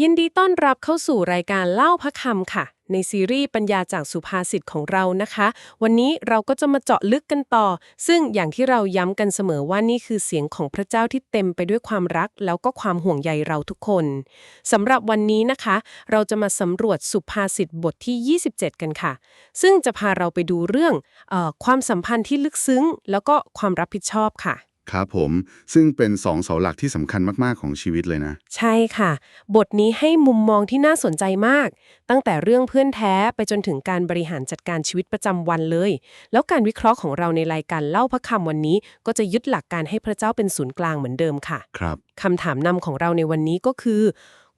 ยินดีต้อนรับเข้าสู่รายการเล่าพระคำค่ะ ในซีรีส์ปัญญาจากสุภาษิตของเรานะคะ วันนี้เราก็จะมาเจาะลึกกันต่อ ซึ่งอย่างที่เราย้ำกันเสมอว่านี่คือเสียงของพระเจ้าที่เต็มไปด้วยความรัก แล้วก็ความห่วงใยเราทุกคนสำหรับวันนี้นะคะ เราจะมาสำรวจสุภาษิตบทที่ 27 กันค่ะ ซึ่งจะพาเราไปดูเรื่องออความสัมพันธ์ที่ลึกซึ้ง แล้วก็ความรับผิดชอบค่ะ ครับผม ซึ่งเป็นสองเสาหลักที่สำคัญมากๆของชีวิตเลยนะ ใช่ค่ะ บทนี้ให้มุมมองที่น่าสนใจมาก ตั้งแต่เรื่องเพื่อนแท้ไปจนถึงการบริหารจัดการชีวิตประจำวันเลย แล้วการวิเคราะห์ของเราในรายการเล่าพระคำวันนี้ ก็จะยึดหลักการให้พระเจ้าเป็นศูนย์กลางเหมือนเดิมค่ะครับคำถามนำของเราในวันนี้ก็คือ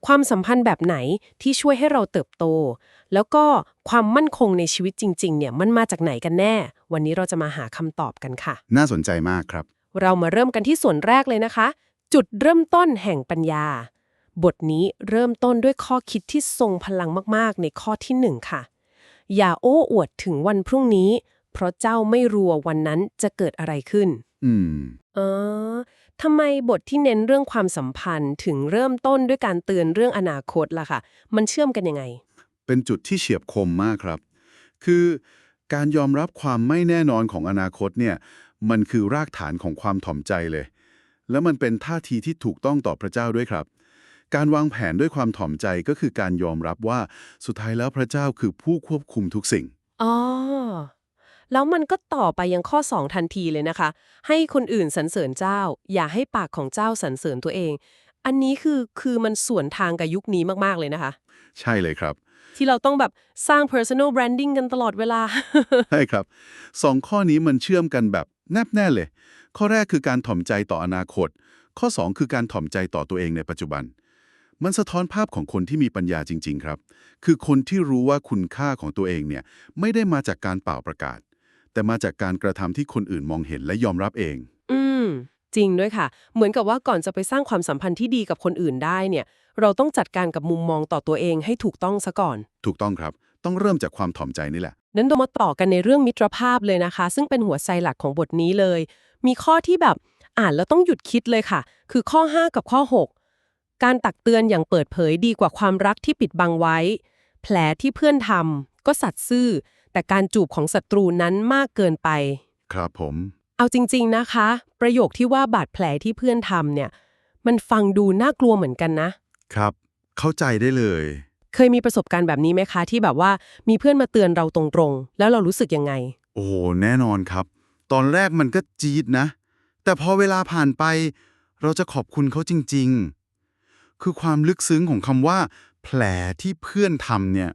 ความสัมพันธ์แบบไหนที่ช่วยให้เราเติบโต แล้วก็ความมั่นคงในชีวิตจริง ๆ เนี่ยมันมาจากไหนกันแน่ วันนี้เราจะมาหาคำตอบกันค่ะ น่าสนใจมากครับ เรามาเริ่มกันที่ส่วนแรกเลยนะคะ จุดเริ่มต้นแห่งปัญญา บทนี้เริ่มต้นด้วยข้อคิดที่ทรงพลังมากๆ ในข้อที่หนึ่งค่ะ อย่าโอ้อวดถึงวันพรุ่งนี้ เพราะเจ้าไม่รู้ว่าวันนั้นจะเกิดอะไรขึ้น อืมเออทำไมบทที่เน้นเรื่องความสัมพันธ์ถึงเริ่มต้นด้วยการเตือนเรื่องอนาคตล่ะค่ะ มันเชื่อมกันยังไง เป็นจุดที่เฉียบคมมากครับ คือการยอมรับความไม่แน่นอนของอนาคตเนี่ย มันคือรากฐานของความถ่อมใจเลย แล้วมันเป็นท่าทีที่ถูกต้องต่อพระเจ้าด้วยครับ การวางแผนด้วยความถ่อมใจก็คือการยอมรับว่าสุดท้ายแล้วพระเจ้าคือผู้ควบคุมทุกสิ่งอ๋อแล้วมันก็ต่อไปยังข้อ 2 ทันทีเลยนะคะ ให้คนอื่นสรรเสริญเจ้า อย่าให้ปากของเจ้าสรรเสริญตัวเอง อันนี้คือคือมันสวนทางกับยุคนี้มากๆเลยนะคะ ใช่เลยครับ ที่เราต้องแบบสร้าง personal branding กันตลอดเวลา ใช่ครับสองข้อนี้มันเชื่อมกันแบบ แนบแน่เลย ข้อแรกคือการถ่อมใจต่ออนาคต ข้อ 2 คือการถ่อมใจต่อตัวเองในปัจจุบัน มันสะท้อนภาพของคนที่มีปัญญาจริง ๆ ครับ คือคนที่รู้ว่าคุณค่าของตัวเองเนี่ยไม่ได้มาจากการเป่าประกาศ แต่มาจากการกระทำที่คนอื่นมองเห็นและยอมรับเอง อืม จริงด้วยค่ะ เหมือนกับว่าก่อนจะไปสร้างความสัมพันธ์ที่ดีกับคนอื่นได้เนี่ย เราต้องจัดการกับมุมมองต่อตัวเองให้ถูกต้องซะก่อน ถูกต้องครับ ต้องเริ่มจากความถ่อมใจนี่แหละ นั้นเรามาต่อกันในเรื่องมิตรภาพเลยนะคะ ซึ่งเป็นหัวใจหลักของบทนี้เลย มีข้อที่แบบอ่านแล้วต้องหยุดคิดเลยค่ะ คือข้อ 5 กับข้อ 6 การตักเตือนอย่างเปิดเผยดีกว่าความรักที่ปิดบังไว้ แผลที่เพื่อนทำก็สัตย์ซื่อ แต่การจูบของศัตรูนั้นมากเกินไป ครับผม เอาจริง ๆนะคะ ประโยคที่ว่าบาดแผลที่เพื่อนทำเนี่ย มันฟังดูน่ากลัวเหมือนกันนะ ครับ เข้าใจได้เลย เคยมีประสบการณ์แบบนี้ไหมคะ ที่แบบว่ามีเพื่อนมาเตือนเราตรงๆ แล้วเรารู้สึกยังไง โอ้โหแน่นอนครับ ตอนแรกมันก็จี๊ดนะ แต่พอเวลาผ่านไป เราจะขอบคุณเขาจริง ๆ คือความลึกซึ้งของคำว่า แผลที่เพื่อนทำเนี่ย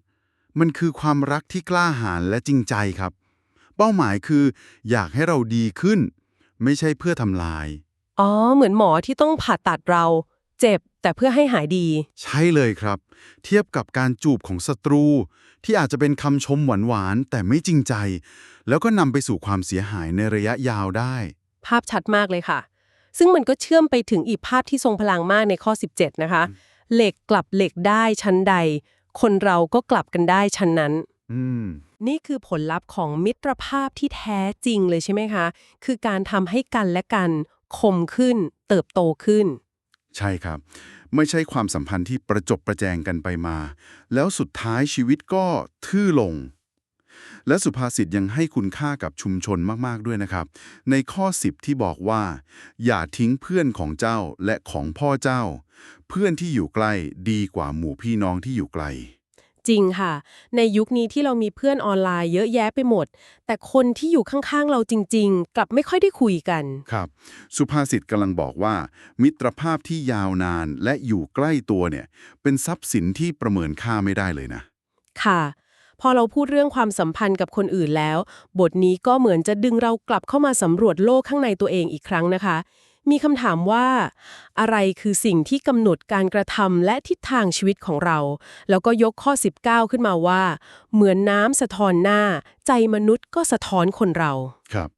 มันคือความรักที่กล้าหาญและจริงใจครับ เป้าหมายคือ อยากให้เราดีขึ้น ไม่ใช่เพื่อทำลาย อ๋อ เหมือนหมอที่ต้องผ่าตัดเรา เจ็บ แต่เพื่อให้หายดี ใช่เลยครับ เทียบกับการจูบของศัตรู ที่อาจจะเป็นคำชมหวานๆ แต่ไม่จริงใจ แล้วก็นำไปสู่ความเสียหายในระยะยาวได้ ภาพชัดมากเลยค่ะ ซึ่งมันก็เชื่อมไปถึงอีกภาพที่ทรงพลังมากในข้อ 17 นะคะ เหล็กกลับเหล็กได้ชั้นใด คนเราก็กลับกันได้ชั้นนั้นอืมนี่คือผลลัพธ์ของมิตรภาพที่แท้จริงเลยใช่ไหมคะ คือการทำให้กันและกันคมขึ้น เติบโตขึ้น ใช่ครับ ไม่ใช่ความสัมพันธ์ที่ประจบประแจงกันไปมา แล้วสุดท้ายชีวิตก็ทื่อลง และสุภาษิตยังให้คุณค่ากับชุมชนมาก ๆ ด้วยนะครับ ในข้อ 10 ที่บอกว่า อย่าทิ้งเพื่อนของเจ้าและของพ่อเจ้า เพื่อนที่อยู่ใกล้ดีกว่าหมู่พี่น้องที่อยู่ไกล จริงค่ะ ในยุคนี้ที่เรามีเพื่อนออนไลน์เยอะแยะไปหมด แต่คนที่อยู่ข้างๆเราจริง ๆ กลับไม่ค่อยได้คุยกัน ครับ สุภาษิตกำลังบอกว่า มิตรภาพที่ยาวนานและอยู่ใกล้ตัวเนี่ย เป็นทรัพย์สินที่ประเมินค่าไม่ได้เลยนะ ค่ะ พอเราพูดเรื่องความสัมพันธ์กับคนอื่นแล้ว บทนี้ก็เหมือนจะดึงเรากลับเข้ามาสำรวจโลกข้างในตัวเองอีกครั้งนะคะ มีคำถามว่า อะไรคือสิ่งที่กำหนดการกระทำและทิศทางชีวิตของเรา แล้วก็ยกข้อ 19 ขึ้นมาว่า เหมือนน้ำสะท้อนหน้า ใจมนุษย์ก็สะท้อนคนเรา ครับ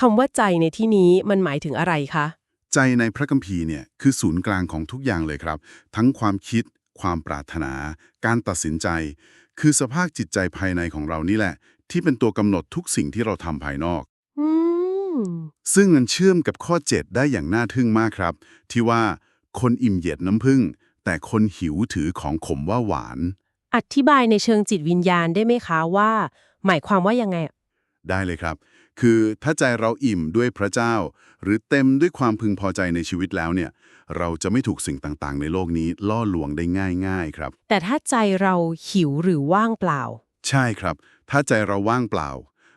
คำว่าใจในที่นี้มันหมายถึงอะไรคะ ใจในพระคัมภีร์เนี่ยคือศูนย์กลางของทุกอย่างเลยครับ ทั้งความคิด ความปรารถนา การตัดสินใจ คือสภาพจิตใจภายในของเรานี่แหละ ที่เป็นตัวกำหนดทุกสิ่งที่เราทำภายนอกอืม ซึ่งมันเชื่อมกับข้อ 7 ได้อย่างน่าทึ่งมากครับ ที่ว่าคนอิ่มเหยียดน้ำผึ้งแต่แต่คนหิวถือของขมว่าหวาน อธิบายในเชิงจิตวิญญาณได้ไหมคะว่า หมายความว่ายังไง ได้เลยครับ คือถ้าใจเราอิ่มด้วยพระเจ้า หรือเต็มด้วยความพึงพอใจในชีวิตแล้วเนี่ย เราจะไม่ถูกสิ่งต่างๆ ในโลกนี้ล่อลวงได้ง่าย ๆ ครับ แต่ถ้าใจเราหิวหรือว่างเปล่า ใช่ครับ ถ้าใจเราว่างเปล่า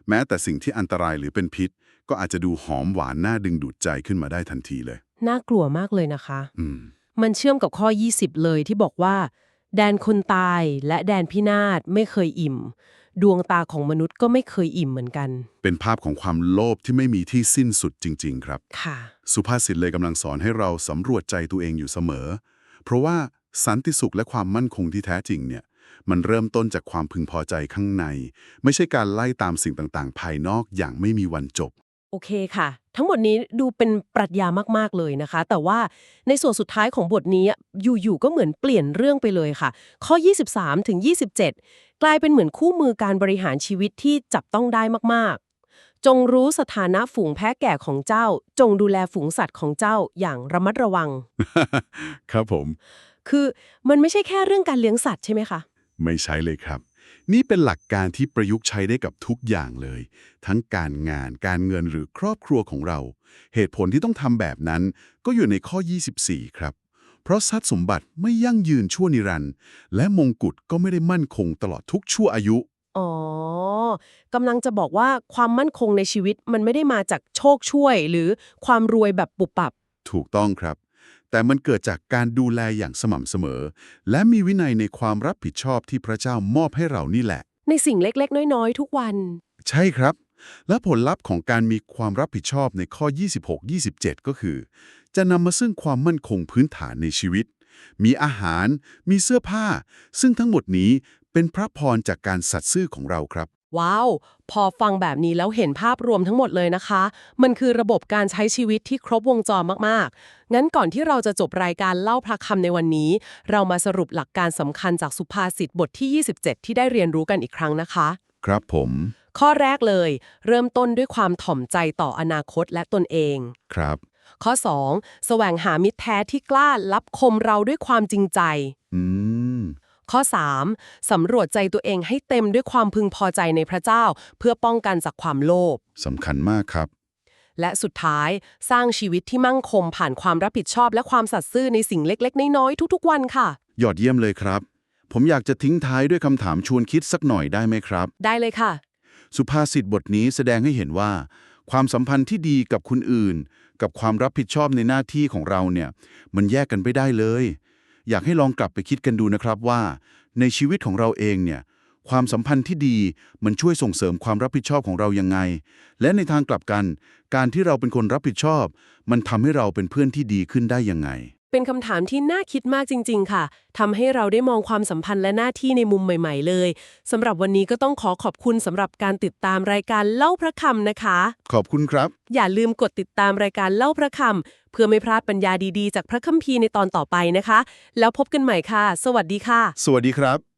แม้แต่สิ่งที่อันตรายหรือเป็นพิษ ก็อาจจะดูหอมหวานน่าดึงดูดใจขึ้นมาได้ทันทีเลย น่ากลัวมากเลยนะคะ อืม มันเชื่อมกับข้อ 20 เลยที่บอกว่า แดนคนตายและแดนพินาศไม่เคยอิ่ม ดวงตาของมนุษย์ก็ไม่เคยอิ่มเหมือนกัน เป็นภาพของความโลภที่ไม่มีที่สิ้นสุดจริง ๆ ครับ ค่ะ สุภาษิตเลยกำลังสอนให้เราสำรวจใจตัวเองอยู่เสมอ เพราะว่าสันติสุขและความมั่นคงที่แท้จริงเนี่ย มันเริ่มต้นจากความพึงพอใจข้างใน ไม่ใช่การไล่ตามสิ่งต่างๆ ภายนอกอย่างไม่มีวันจบ โอเคค่ะ ทั้งหมดนี้ดูเป็นปรัชญามาก ๆ เลยนะคะ แต่ว่าในส่วนสุดท้ายของบทนี้อยู่ ๆ ก็เหมือนเปลี่ยนเรื่องไปเลยค่ะ ข้อ 23 ถึง 27 กลายเป็นเหมือนคู่มือการบริหารชีวิตที่จับต้องได้มาก ๆ จงรู้สถานะฝูงแพะแก่ของเจ้า จงดูแลฝูงสัตว์ของเจ้าอย่างระมัดระวัง ครับผม คือมันไม่ใช่แค่เรื่องการเลี้ยงสัตว์ใช่ไหมคะ ไม่ใช่เลยครับ นี่เป็นหลักการที่ประยุกต์ใช้ได้กับทุกอย่างเลย ทั้งการงานการเงินหรือครอบครัวของเรา เหตุผลที่ต้องทำแบบนั้นก็อยู่ในข้อ 24 ครับ เพราะทรัพย์สมบัติไม่ยั่งยืนชั่วนิรันดร์และมงกุฎก็ไม่ได้มั่นคงตลอดทุกชั่วอายุ อ๋อกำลังจะบอกว่าความมั่นคงในชีวิตมันไม่ได้มาจากโชคช่วย หรือความรวยแบบปุบปับ ถูกต้องครับ แต่มันเกิดจากการดูแลอย่างสม่ำเสมอ และมีวินัยในความรับผิดชอบที่พระเจ้ามอบให้เรานี่แหละ ในสิ่งเล็กๆ น้อยๆ ทุกวัน ใช่ครับ และผลลัพธ์ของการมีความรับผิดชอบในข้อ 26-27 ก็คือ จะนำมาซึ่งความมั่นคงพื้นฐานในชีวิต มีอาหาร มีเสื้อผ้า ซึ่งทั้งหมดนี้เป็นพระพรจากการสัตย์ซื่อของเราครับ ว้าว พอฟังแบบนี้แล้วเห็นภาพรวมทั้งหมดเลยนะคะ มันคือระบบการใช้ชีวิตที่ครบวงจรมาก ๆ งั้นก่อนที่เราจะจบรายการเล่าพระคำในวันนี้ เรามาสรุปหลักการสำคัญจากสุภาษิตบทที่ 27 ที่ได้เรียนรู้กันอีกครั้งนะคะ ครับผม ข้อแรกเลย เริ่มต้นด้วยความถ่อมใจต่ออนาคตและตนเอง ครับ ข้อ 2. แสวงหามิตรแท้ที่กล้ารับคมเราด้วยความจริงใจ อืม ข้อ 3. สำรวจใจตัวเองให้เต็มด้วยความพึงพอใจในพระเจ้า เพื่อป้องกันจากความโลภสำคัญมากครับ และสุดท้ายสร้างชีวิตที่มั่งคงผ่านความรับผิดชอบ และความสัตย์ซื่อในสิ่งเล็กๆ น้อยๆทุกๆ วันค่ะ ยอดเยี่ยมเลยครับ ผมอยากจะทิ้งท้ายด้วยคำถามชวนคิดสักหน่อยได้ไหมครับ ได้เลยค่ะ สุภาษิตบทนี้แสดงให้เห็นว่า ความสัมพันธ์ที่ดีกับคนอื่น กับความรับผิดชอบในหน้าที่ของเราเนี่ย มันแยกกันไปได้เลย อยากให้ลองกลับไปคิดกันดูนะครับว่า ในชีวิตของเราเองเนี่ยความสัมพันธ์ที่ดีมันช่วยส่งเสริมความรับผิดชอบของเรายังไง และในทางกลับกัน การที่เราเป็นคนรับผิดชอบ มันทำให้เราเป็นเพื่อนที่ดีขึ้นได้ยังไง เป็นคำถามที่น่าคิดมากจริง ๆ ค่ะทำให้เราได้มองความสัมพันธ์และหน้าที่ในมุมใหม่ ๆ เลยสำหรับวันนี้ก็ต้องขอขอบคุณสำหรับการติดตามรายการเล่าพระคำนะคะ ขอบคุณครับ อย่าลืมกดติดตามรายการเล่าพระคำเพื่อไม่พลาดปัญญาดีๆ จากพระคัมภีร์ในตอนต่อไปนะคะ แล้วพบกันใหม่ค่ะ สวัสดีค่ะ สวัสดีครับ